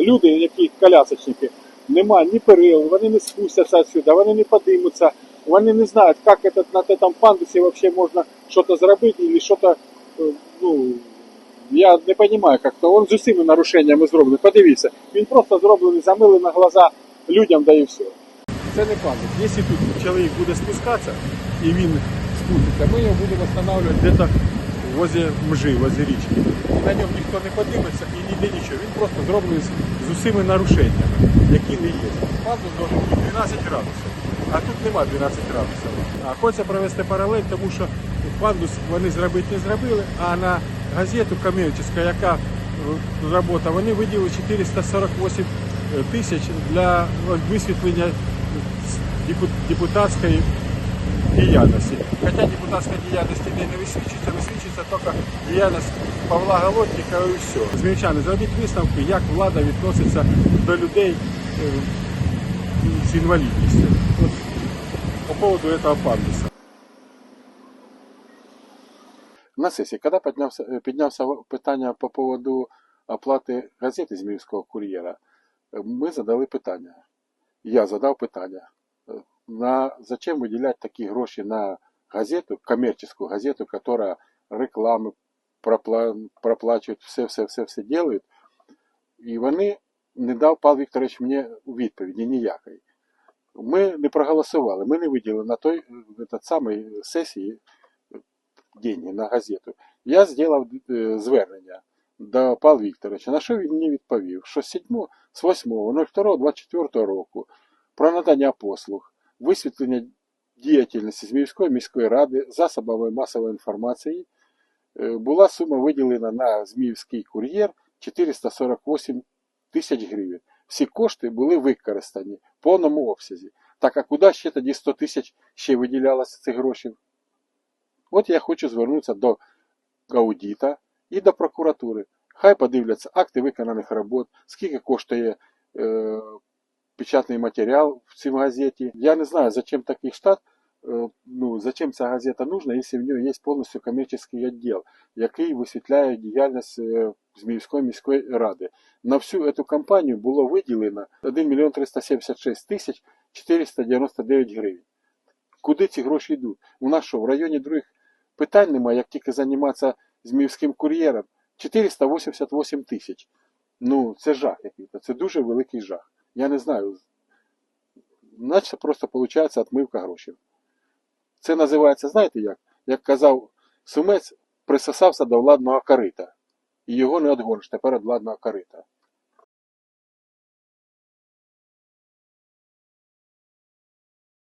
Люди, які колясочники, нема ні перил, вони не спустяться сюди, вони не подимуться, вони не знають, як этот, на цьому пандусі вообще можна щось зробити, або щось, е, ну, я не розумію, як то. Він з усіма нарушеннями зроблений. Подивіться, він просто зроблений, замили на глаза людям, да і все. Це не пандус. Якщо тут чоловік буде спускатися і він спуститься, ми його будемо встановлювати десь возле мжи, возле річки. І на ньому ніхто не подивиться і ніде нічого. Він просто зроблений з, усіми нарушеннями, які не є. Пандус має бути 12 градусів, а тут нема 12 градусів. А хочеться провести паралель, тому що пандус вони зробити не зробили, а на газету комерційну, яка е, робота, вони виділили 448 тисяч для висвітлення депутатської діяльності. Хоча депутатська діяльність не, не висвічується, висвічується тільки діяльність Павла Голодника і все. Змінчани, зробіть висновки, як влада відноситься до людей е, з інвалідністю. От, по поводу цього пандуса. На сесії, коли піднявся, е, піднявся питання по поводу оплати газети Зміївського кур'єра, е, ми задали питання. Я задав питання е, На, зачем выделять такие гроши на газету, коммерческую газету, которая рекламы пропла, проплачують, все, все, все, все делают. І вони не дав Павло Вікторович мені відповіді ніякої. Ми не проголосували, ми не виділили на той е, этот самий сесії е, деньги на газету. Я зробив е, звернення до Павла Вікторовича, на що він мені відповів, що з 7, з 8.02.24 року про надання послуг, висвітлення діяльності Зміївської міської ради, засобами масової інформації е, була сума виділена на Зміївський кур'єр 448 тисяч гривень. Всі кошти були використані в повному обсязі. Так а куди ще тоді 100 тисяч ще виділялося цих грошей? От я хочу звернутися до аудита і до прокуратури. Хай подивляться акти виконаних робот, скільки коштує е, печатний матеріал в цій газеті. Я не знаю, зачем такий штат, е, ну, зачем ця газета нужна, якщо в нього є повністю комерційний відділ, який висвітляє діяльність е, Зміївської міської ради. На всю цю кампанію було виділено 1 мільйон 376 тисяч 499 гривень. Куди ці гроші йдуть? У нас що, в районі других питань немає, як тільки займатися Зміївським кур'єром. 488 тисяч. Ну, це жах який-то. Це дуже великий жах. Я не знаю. Наче просто виходить отмивка грошей. Це називається, знаєте як? Як казав Сумець, присосався до владного корита. І його не одгониш тепер від владного корита.